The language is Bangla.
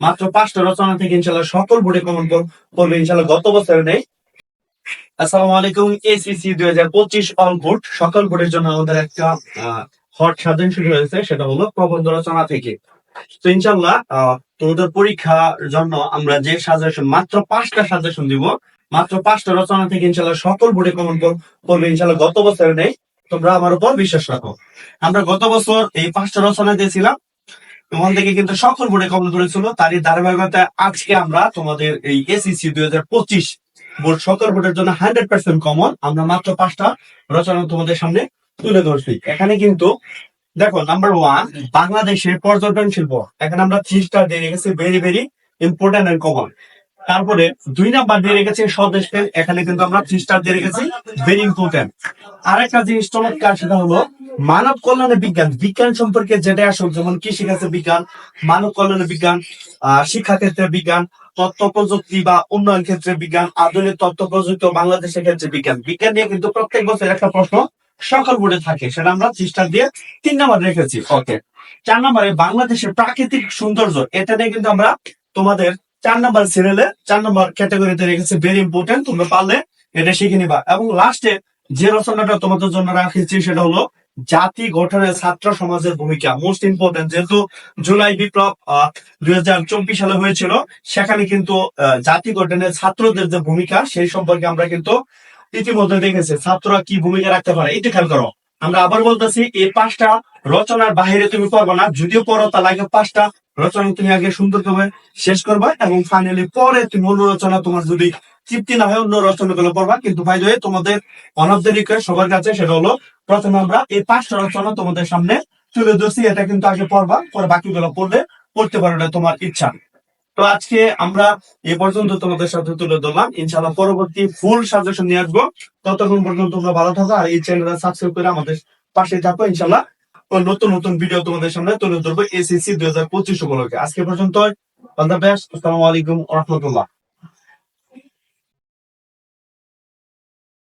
মাত্র পাঁচটা রচনা থেকে ইনশাল্লাহ সকল বোর্ডে কমন করবে ইনশাল্লাহ গত বছরে নেই। আসসালামু আলাইকুম এসিসি দুই হাজার পঁচিশ অল বোর্ড সকল বোর্ডের জন্য আমাদের একটা হট সাজেশন শুরু হয়েছে, সেটা হলো প্রবন্ধ রচনা থেকে। তো ইনশাল্লাহ তোমাদের পরীক্ষার জন্য আমরা যে সাজেশন, মাত্র পাঁচটা সাজেশন দিব, মাত্র পাঁচটা রচনা থেকে ইনশাল্লাহ সকল বোর্ডে কমন করবে ইনশাল্লাহ গত বছরে নেই। তোমরা আমার উপর বিশ্বাস রাখো। আমরা গত বছর এই পাঁচটা রচনা দিয়েছিলাম ওখান থেকে কিন্তু সকল বোর্ডে কমন করেছিল তারই ধারাবাহিকতায় আজকে আমরা তোমাদের এই এসিসি দুই হাজার পঁচিশ বোর্ড সকল বোর্ডের জন্য হান্ড্রেড পার্সেন্ট কমন আমরা মাত্র পাঁচটা রচনা তোমাদের সামনে তুলে ধরছি। এখানে কিন্তু দেখো নাম্বার ওয়ান বাংলাদেশের পর্যটন শিল্প এখানে আমরা স্টার দিয়ে রেখেছি very very important and common তারপরে দুই নাম্বার দিয়ে রেখেছি স্বদেশ এখানে কিন্তু আমরা স্টার দিয়ে রেখেছি ভেরি ইম্পর্টেন্ট আরেকটা জিনিস চমৎকার, সেটা হলো মানব কল্যাণে বিজ্ঞান বিজ্ঞান সম্পর্কে যেটা আসুক যেমন কৃষি কাজে বিজ্ঞান, মানব কল্যাণে বিজ্ঞান শিক্ষা ক্ষেত্রে বিজ্ঞান, তথ্য প্রযুক্তি বা উন্নয়ন ক্ষেত্রে বিজ্ঞান, আধুনিক তথ্য প্রযুক্তি ও বাংলাদেশের ক্ষেত্রে বিজ্ঞান। বিজ্ঞান নিয়ে কিন্তু প্রত্যেক বছর একটা প্রশ্ন সকল বোর্ডে থাকে, সেটা আমরা চেষ্টা দিয়ে তিন নাম্বার রেখেছি। ওকে, চার নম্বরে বাংলাদেশের প্রাকৃতিক সৌন্দর্য, এটা নিয়ে কিন্তু আমরা তোমাদের চার নাম্বার সিরিয়ালে চার নাম্বার ক্যাটাগরিতে রেখেছি ভেরি ইম্পর্টেন্ট তোমরা পারলে এটা শিখে নিবা। এবং লাস্টে যে রচনাটা তোমাদের জন্য রাখেছি, সেটা হলো জাতি গঠনে ছাত্র সমাজের ভূমিকা। মোস্ট ইম্পর্টেন্ট যেহেতু জুলাই বিপ্লব দুই হাজার চব্বিশ সালে হয়েছিল, সেখানে কিন্তু জাতি গঠনে ছাত্রদের যে ভূমিকা, সেই সম্পর্কে আমরা কিন্তু ইতিমধ্যে দেখেছি। ছাত্ররা কি ভূমিকা রাখতে পারে, এটা খেয়াল করো। আমরা আবার বলতেছি, এই পাঁচটা রচনার বাহিরে তুমি পড়ব না, যদিও পড়ো তাহলে আগে পাঁচটা রচনা তুমি আগে সুন্দরভাবে শেষ করবা এবং ফাইনালি পরে তুমি অন্য রচনা তোমার যদি তৃপ্তি না হয় অন্য রচনাগুলো পড়বা। কিন্তু ভাই তোমাদের ওয়ান অফ দ্য রিকোয়েস্ট সবার কাছে সেটা হলো, প্রথমে আমরা এই পাঁচটা রচনা তোমাদের সামনে তুলে ধরছি। এটা কিন্তু আগে পড়বা, পরে বাকিগুলো পড়লে পড়তে পারো এটা তোমার ইচ্ছা। তো আজকে আমরা এ পর্যন্ত তোমাদের সাথে তুলে ধরলাম। ইনশাআল্লাহ পরবর্তী ফুল সাজেশন নিয়ে আসব। ততক্ষণ পর্যন্ত তোমরা ভালো থাকো আর এই চ্যানেলটা সাবস্ক্রাইব করে আমাদের পাশে থাকো। ইনশাআল্লাহ ও নতুন নতুন ভিডিও তোমাদের সামনে তুলে ধরবো এসএসসি দুই হাজার পঁচিশ উপলক্ষে। আজকে পর্যন্ত আসসালামু আলাইকুম রহমতুল্লাহ।